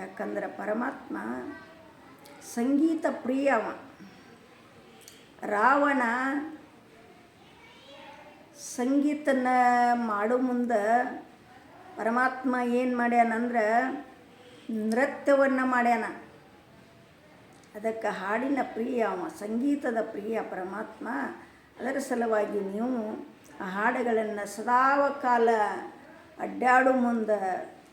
ಯಾಕಂದ್ರೆ ಪರಮಾತ್ಮ ಸಂಗೀತ ಪ್ರಿಯವ. ರಾವಣ ಸಂಗೀತನ ಮಾಡೋ ಮುಂದೆ ಪರಮಾತ್ಮ ಏನು ಮಾಡ್ಯಾನಂದ್ರೆ ನೃತ್ಯವನ್ನು ಮಾಡ್ಯಾನ. ಅದಕ್ಕೆ ಹಾಡಿನ ಪ್ರಿಯ ಅವ ಸಂಗೀತದ ಪ್ರಿಯ ಪರಮಾತ್ಮ. ಅದರ ಸಲುವಾಗಿ ನೀವು ಆ ಹಾಡುಗಳನ್ನು ಸದಾವ ಕಾಲ ಅಡ್ಡಾಡು ಮುಂದೆ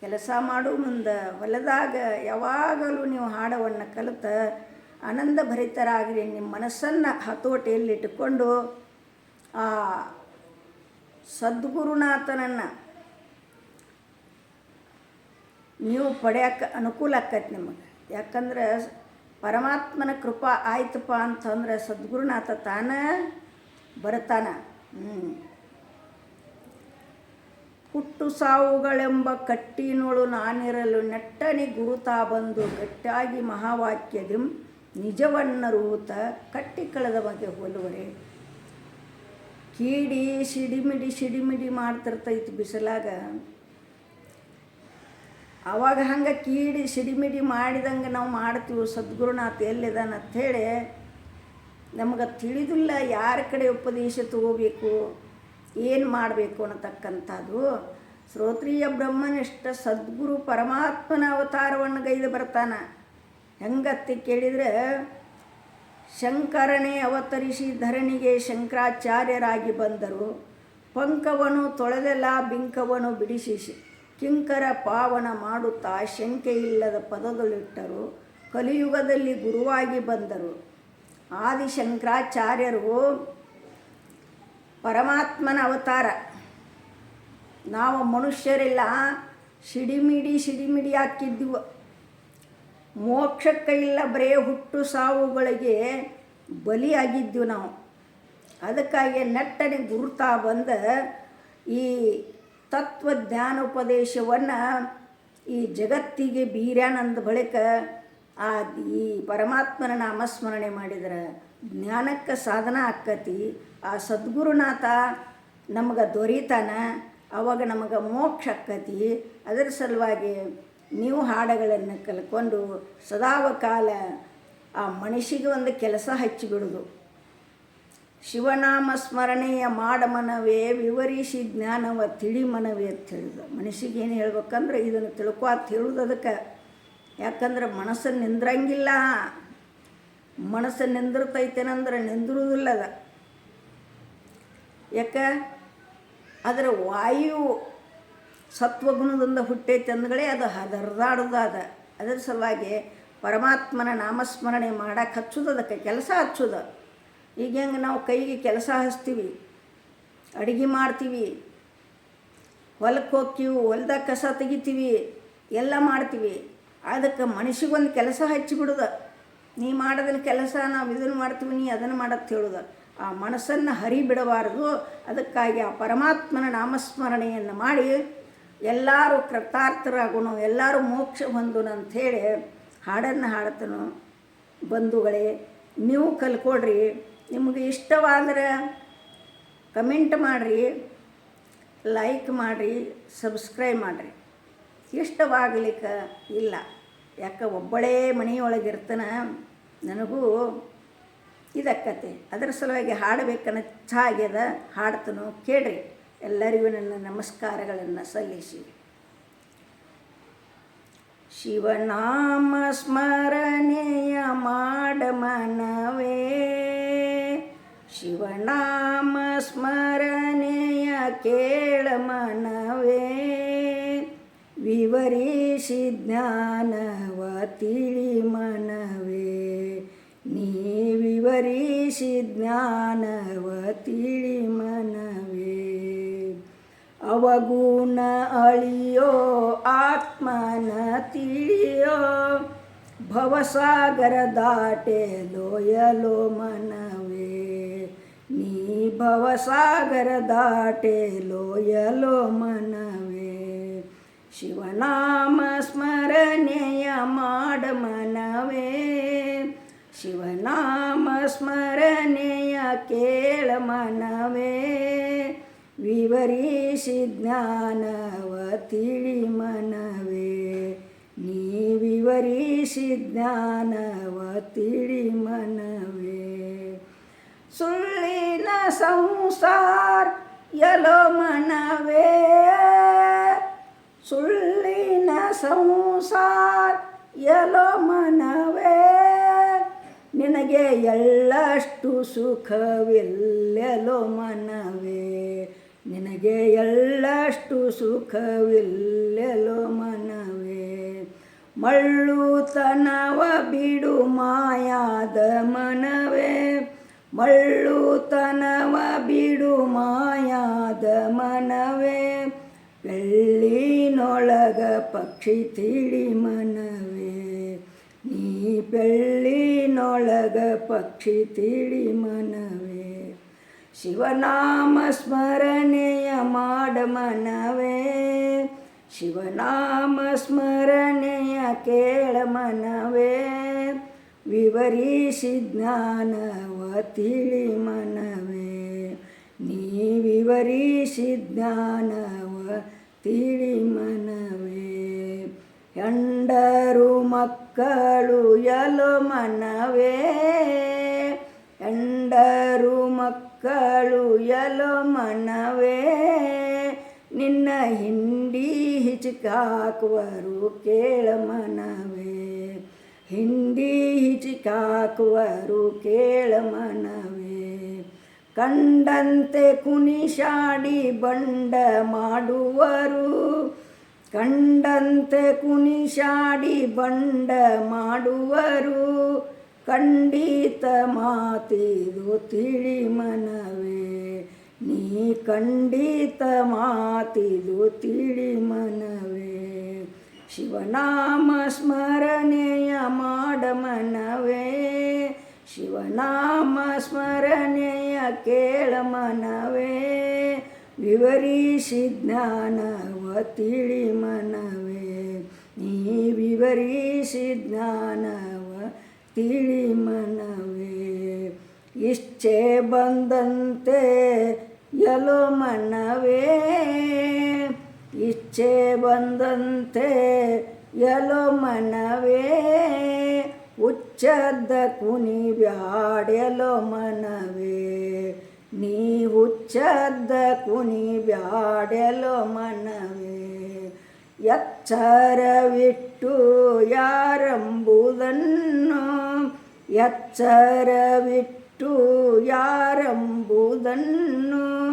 ಕೆಲಸ ಮಾಡು ಮುಂದೆ. ಹೊಲದಾಗ ಯಾವಾಗಲೂ ನೀವು ಹಾಡವನ್ನು ಕಲಿತ ಆನಂದ ಭರಿತರಾಗಿರಿ. ನಿಮ್ಮ ಮನಸ್ಸನ್ನು ಹತೋಟಿಯಲ್ಲಿಟ್ಟುಕೊಂಡು ಆ ಸದ್ಗುರುನಾಥನನ್ನು ನೀವು ಪಡೆಯಕ್ಕೆ ಅನುಕೂಲ ಆಕೈತೆ ನಿಮಗೆ. ಯಾಕಂದ್ರೆ ಪರಮಾತ್ಮನ ಕೃಪಾ ಆಯ್ತಪ್ಪ ಅಂತಂದ್ರೆ ಸದ್ಗುರುನಾಥ ತಾನೇ ಬರ್ತಾನ. ಹ್ಞೂ ಹುಟ್ಟು ಸಾವುಗಳೆಂಬ ಕಟ್ಟಿನೋಳು ನಾನಿರಲು ನೆಟ್ಟನಿ ಗುರುತಾ ಬಂದು ಗಟ್ಟಾಗಿ ಮಹಾವಾಕ್ಯದಿಂ ನಿಜವನ್ನರೂತ ಕಟ್ಟಿ ಕಳೆದ ಬಗ್ಗೆ ಹೋಲುವರೆ. ಕೀಡಿ ಸಿಡಿಮಿಡಿ ಸಿಡಿಮಿಡಿ ಮಾಡ್ತಿರ್ತೈತಿ ಬಿಸಿಲಾಗ. ಅವಾಗ ಹಂಗೆ ಕೀಡಿ ಸಿಡಿಮಿಡಿ ಮಾಡಿದಂಗೆ ನಾವು ಮಾಡ್ತೀವಿ, ಸದ್ಗುರುನಾಥ ಎಲ್ಲಿದಾನ ಅಂಥೇಳಿ ನಮಗೆ ತಿಳಿದಿಲ್ಲ, ಯಾರ ಕಡೆ ಉಪದೇಶ ತಗೋಬೇಕು ಏನು ಮಾಡಬೇಕು ಅನ್ನತಕ್ಕಂಥದ್ದು. ಶ್ರೋತ್ರಿಯ ಬ್ರಹ್ಮನಿಷ್ಠ ಸದ್ಗುರು ಪರಮಾತ್ಮನ ಅವತಾರವನ್ನು ಗೈದು ಬರ್ತಾನ. ಹೆಂಗತ್ತಿ ಕೇಳಿದರೆ, ಶಂಕರನೇ ಅವತರಿಸಿ ಧರಣಿಗೆ ಶಂಕರಾಚಾರ್ಯರಾಗಿ ಬಂದರು. ಪಂಕವನು ತೊಳೆದೆಲ್ಲ ಬಿಂಕವನು ಬಿಡಿಸಿ ಕಿಂಕರ ಪಾವನ ಮಾಡುತ್ತಾ ಶಂಕೆ ಇಲ್ಲದ ಪದದಲ್ಲಿಟ್ಟರು. ಕಲಿಯುಗದಲ್ಲಿ ಗುರುವಾಗಿ ಬಂದರು. ಆದಿಶಂಕರಾಚಾರ್ಯರು ಪರಮಾತ್ಮನ ಅವತಾರ. ನಾವು ಮನುಷ್ಯರೆಲ್ಲ, ಸಿಡಿಮಿಡಿ ಸಿಡಿಮಿಡಿ ಹಾಕಿದ್ದೀವ ಮೋಕ್ಷಕ್ಕೆ ಇಲ್ಲ ಬರೇ ಹುಟ್ಟು ಸಾವುಗಳಿಗೆ ಬಲಿಯಾಗಿದ್ದೆವು ನಾವು. ಅದಕ್ಕಾಗಿ ನೆಟ್ಟನೆ ಗುರುತಾ ಬಂದ ಈ ತತ್ವಜ್ಞಾನೋಪದೇಶವನ್ನು ಈ ಜಗತ್ತಿಗೆ ಬೀರ್ಯಾನಂದ ಬಳಿಕ ಆ ಈ ಪರಮಾತ್ಮನ ನಾಮಸ್ಮರಣೆ ಮಾಡಿದ್ರೆ. ಜ್ಞಾನಕ್ಕೆ ಸಾಧನ ಆಕ್ಕತಿ ಆ ಸದ್ಗುರುನಾಥ ನಮಗೆ ದೊರೀತಾನ. ಅವಾಗ ನಮಗೆ ಮೋಕ್ಷ ಆಕ್ಕತಿ ಅದರ ಸಲುವಾಗಿ ನೀವು ಹಾಡುಗಳನ್ನು ಕಲ್ಕೊಂಡು ಸದಾವ ಕಾಲ ಆ ಮನುಷ್ಯಗೆ ಒಂದು ಕೆಲಸ ಹಚ್ಚಿಬಿಡೋದು. ಶಿವನಾಮ ಸ್ಮರಣೆಯ ಮಾಡಮನವೇ ವಿವರಿಸಿ ಜ್ಞಾನವ ತಿಳಿ ಮನವೇ ಅಂತ ಹೇಳಿದ ಮನುಷ್ಯಗೆ ಏನು ಹೇಳ್ಬೇಕಂದ್ರೆ ಇದನ್ನು ತಿಳ್ಕೊ ಅಂತ ಹೇಳುದು ಅದಕ್ಕೆ. ಯಾಕಂದ್ರೆ ಮನಸ್ಸು ನಿಂದ್ರಂಗಿಲ್ಲ. ಮನಸ್ಸು ನಿಂದಿರ್ತೈತೇನಂದ್ರೆ ನಿಂದಿರುವುದಿಲ್ಲ ಅದ ಯಾಕೆ? ಅದರ ವಾಯು ಸತ್ವಗುಣದಿಂದ ಹುಟ್ಟೈತೆ ಅಂದಗಳೇ ಅದು ಹದರ್ದಾಡೋದಾದ. ಅದ ಅದರ ಸಲುವಾಗಿ ಪರಮಾತ್ಮನ ನಾಮಸ್ಮರಣೆ ಮಾಡಕ್ಕೆ ಹಚ್ಚೋದು, ಅದಕ್ಕೆ ಕೆಲಸ ಹಚ್ಚೋದು. ಈಗ ಹೆಂಗೆ ನಾವು ಕೈಗೆ ಕೆಲಸ ಹಚ್ತೀವಿ, ಅಡುಗೆ ಮಾಡ್ತೀವಿ ಹೊಲಕ್ಕೆ ಹೋಗ್ತೀವಿ, ಹೊಲ್ದಾಗ ಕಸ ತೆಗಿತೀವಿ, ಎಲ್ಲ ಮಾಡ್ತೀವಿ. ಅದಕ್ಕೆ ಮನುಷ್ಯಗೊಂದು ಕೆಲಸ ಹಚ್ಚಿಬಿಡೋದು. ನೀ ಮಾಡೋದನ್ನ ಕೆಲಸ, ನಾವು ಇದನ್ನು ಮಾಡ್ತೀವಿ, ನೀ ಅದನ್ನು ಮಾಡೋದು ಹೇಳೋದು. ಆ ಮನಸ್ಸನ್ನು ಹರಿಬಿಡಬಾರದು. ಅದಕ್ಕಾಗಿ ಆ ಪರಮಾತ್ಮನ ನಾಮಸ್ಮರಣೆಯನ್ನು ಮಾಡಿ ಎಲ್ಲರೂ ಕೃತಾರ್ಥರಾಗೋಣ ಎಲ್ಲರೂ ಮೋಕ್ಷ ಹೊಂದೋಣ ಅಂಥೇಳಿ ಹಾಡನ್ನು ಹಾಡ್ತನು. ಬಂಧುಗಳೇ, ನೀವು ಕಲ್ಕೊಡ್ರಿ ನಿಮಗೆ ಇಷ್ಟವಾದ್ರೆ ಕಮೆಂಟ್ ಮಾಡಿರಿ, ಲೈಕ್ ಮಾಡಿರಿ, ಸಬ್ಸ್ಕ್ರೈಬ್ ಮಾಡಿರಿ. ಇಷ್ಟವಾಗಲಿಕ್ಕೆ ಇಲ್ಲ. ಯಾಕೆ ಒಬ್ಬಳೇ ಮನೆಯೊಳಗಿರ್ತಾನೆ, ನನಗೂ ಇದಕ್ಕತೆ. ಅದರ ಸಲುವಾಗಿ ಹಾಡಬೇಕನ್ನ ಚಾಗ್ಯದ ಹಾಡ್ತನು ಕೇಳ್ರಿ. ಎಲ್ಲರಿಗೂ ನನ್ನ ನಮಸ್ಕಾರಗಳನ್ನು ಸಲ್ಲಿಸಿ. ಶಿವನಾಮ ಸ್ಮರಣೆಯ ಮಾಡ ಮನವೇ. ಶಿವನಾಮ ಸ್ಮರಣೆಯ ಕೇಳ ಮನವೇ. ವಿವರಿಸಿ ಜ್ಞಾನವ ತಿಳಿ ಮನವೇ. ವಿವರಿಸಿ ಜ್ಞಾನವ ತಿಳಿ ಮನವೇ ಅವಗುಣ ಅಳಿಯೋ ಆತ್ಮನ ತಿಳಿಯೋ ಭವಸಾಗರ ದಾಟೆ ಲೋಯಲೋ ಮನವೇ ನೀ ಭವಸಾಗರ ದಾಟೆ ಲೋಯಲೋ ಮನವೇ ಶಿವನಾಮ ಸ್ಮರಣೆಯ ಮಾಡ ಮನವೇ ಶಿವನಾಮ ಸ್ಮರಣೆಯ ಕೇಳ ಮನವೇ ವಿವರಿಸಿ ಜ್ಞಾನವ ತಿಳಿ ಮನವೇ ನೀ ವಿವ ವಿವರಿಸಿ ಜ್ಞಾನವ ತಿಳಿ ಮನವೇ ಸುಳ್ಳಿನ ಸಂಸಾರ ನಿನಗೆ ಎಳ್ಳಷ್ಟು ಸುಖವಿಲ್ಲೆಲೋ ಮನವೇ? ನಿನಗೆ ಎಳ್ಳಷ್ಟು ಸುಖವಿಲ್ಲೆಲೋ ಮನವೇ? ಮಳ್ಳುತನವ ಬಿಡು ಮಾಯಾದ ಮನವೇ? ಮಳ್ಳುತನವ ಬಿಡು ಮಾಯಾದ ಮನವೇ? ಬೆಳ್ಳಿನೊಳಗ ಪಕ್ಷಿ ತಿಳಿ ಮನವೇ? ನೀ ಬೆಳ್ಳಿನೊಳಗ ಪಕ್ಷಿ ತಿಳಿ ಮನವೇ. ಶಿವನಾಮ ಸ್ಮರಣೆಯ ಮಾಡ ಮನವೇ. ಶಿವನಾಮ ಸ್ಮರಣೆಯ ಕೇಳ ಮನವೇ. ವಿವರಿಸಿ ಜ್ಞಾನವ ತಿಳಿ ಮನವೇ. ನೀ ವಿವರಿಸಿ ಜ್ಞಾನವ ತಿಳಿ ಮನವೇ. ಮಕ್ಕಳು ಎಲೋ ಮನವೇ. ಎಂಡರು ಮಕ್ಕಳು ಮನವೇ. ನಿನ್ನ ಹಿಂಡಿ ಹಿಚಿಕಾಕುವರು ಕೇಳ ಮನವೇ. ಹಿಂಡಿ ಹಿಚಿಕಾಕುವರು ಕೇಳ ಮನವೇ. ಕಂಡಂತೆ ಕುನಿಶಾಡಿ ಬಂಡ ಮಾಡುವರು. ಕಂಡಂತೆ ಕುಣಿಶಾಡಿ ಬಂಡ ಮಾಡುವರು, ಖಂಡಿತ ಮಾತಿದು ತಿಳಿ ಮನವೇ ನೀ ಖಂಡಿತ ಮಾತಿದು ತಿಳಿ ಮನವೇ ಶಿವನಾಮ ಸ್ಮರಣೆಯ ಮಾಡ ಮನವೇ ಶಿವನಾಮ ಸ್ಮರಣೆಯ ಕೇಳ ಮನವೇ ವಿವರಿಸಿ ಜ್ಞಾನವ ತಿಳಿ ಮನವೇ, ನೀ ವಿವರಿಸಿ ಜ್ಞಾನವ, ತಿಳಿ ಮನವೇ. ಇಚ್ಛೆ ಬಂದಂತೆ ಎಲೋ ಮನವೇ ಇಚ್ಛೆ ಬಂದಂತೆ ಎಲೋ ಮನವೇ. ಉಚ್ಚದ್ದ ಕುನಿ ಬ್ಯಾಡೆಲೋ ಮನವೇ, ನೀ ಉಚ್ಚದ ಕುನಿ ಬ್ಯಾಡೆಲೋ ಮನವೇ. ಎಚ್ಚರವಿಟ್ಟು ಯಾರಂಬುದನ್ನು ಎಚ್ಚರವಿಟ್ಟು ಯಾರಂಬುದನ್ನು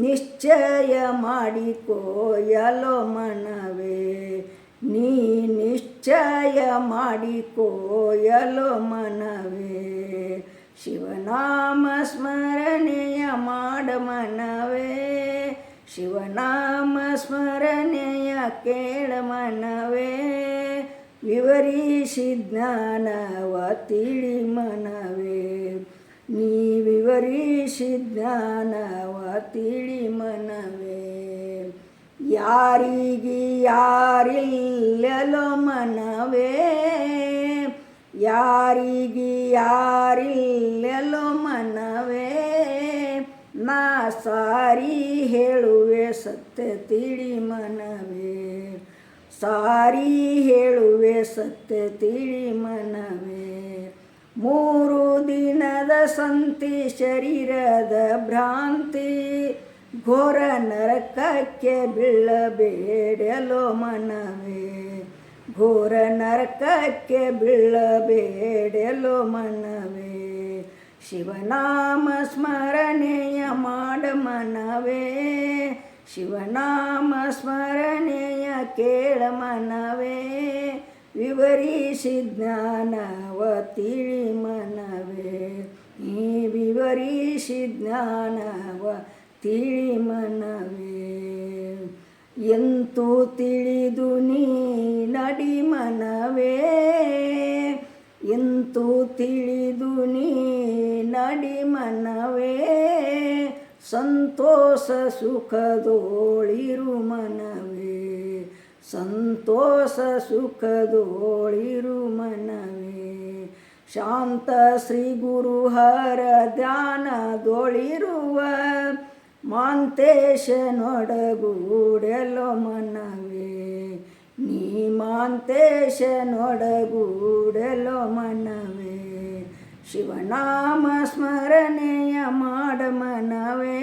ನಿಶ್ಚಯ ಮಾಡಿಕೋಯಲೋ ಮನವೇ. ನೀ ನಿಶ್ಚಯ ಮಾಡಿಕೋಯಲೋ ಮನವೇ. ಶಿವನಾಮ ಸ್ಮರಣೆಯ ಮಾಡ ಮನವೇ. ಶಿವನಾಮ ಸ್ಮರಣೆಯ ಕೇಳ ಮನವೇ, ವಿವರಿಸಿ ಜ್ಞಾನವ ತಿಳಿ ಮನವೇ. ನೀ ವಿವರಿಸಿ ಜ್ಞಾನವ ತಿಳಿ ಮನವೇ. ಯಾರಿಗೆ ಯಾರಿಲ್ಲಲೋ ಮನವೇ, ಯಾರಿಗಿ ಯಾರಿಲ್ಲಲೋ ಮನವೇ. ನಾ ಸಾರಿ ಹೇಳುವೆ ಸತ್ಯ ತಿಳಿ ಮನವೇ. ಸಾರಿ ಹೇಳುವೆ ಸತ್ಯ ತಿಳಿ ಮನವೇ. ಮೂರು ದಿನದ ಸಂತಿ ಶರೀರದ ಭ್ರಾಂತಿ, ಘೋರ ನರಕಕ್ಕೆ ಬೀಳಬೇಡಲೋ ಮನವೇ. ಘೋರ ನರಕಕ್ಕೆ ಬೀಳಬೇಡಲೋ ಮನವೇ. ಶಿವನಾಮ ಸ್ಮರಣೆಯ ಮಾಡ ಮನವೇ. ಶಿವನಾಮ ಸ್ಮರಣೆಯ ಕೇಳ ಮನವೇ. ವಿವರಿಸಿ ಜ್ಞಾನವ ತಿಳಿ ಮನವೇ. ಈ ವಿವರಿಸಿ ಜ್ಞಾನವ ತಿಳಿ ಮನವೇ. ಎಂತೂ ತಿಳಿದು ನೀ ನಡಿ ಮನವೇ. ಎಂತೂ ತಿಳಿದು ನೀ ನಡಿ ಮನವೇ, ಸಂತೋಷ ಸುಖದೋಳಿರು ಮನವೇ, ಸಂತೋಷ ಸುಖದೋಳಿರು ಮನವೇ. ಶಾಂತ ಶ್ರೀ ಗುರು ಹರ ಧ್ಯಾನದೊಳಿರುವ ಮಾಂತೇಶ ನೊಡಗೂಡೆಲೋ ಮನವೇ. ನೀಮಾಂತೇಶನೊಡಗೂಡಲೋ ಮನವೇ. ಶಿವನಾಮ ಸ್ಮರಣೆಯ ಮಾಡ ಮನವೇ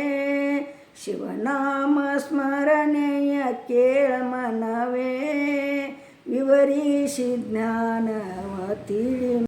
ಶಿವನಾಮ ಸ್ಮರಣೆಯ ಕೇಳ ಮನವೇ ವಿವರಿಸಿ ಜ್ಞಾನವ ತಿಳಿ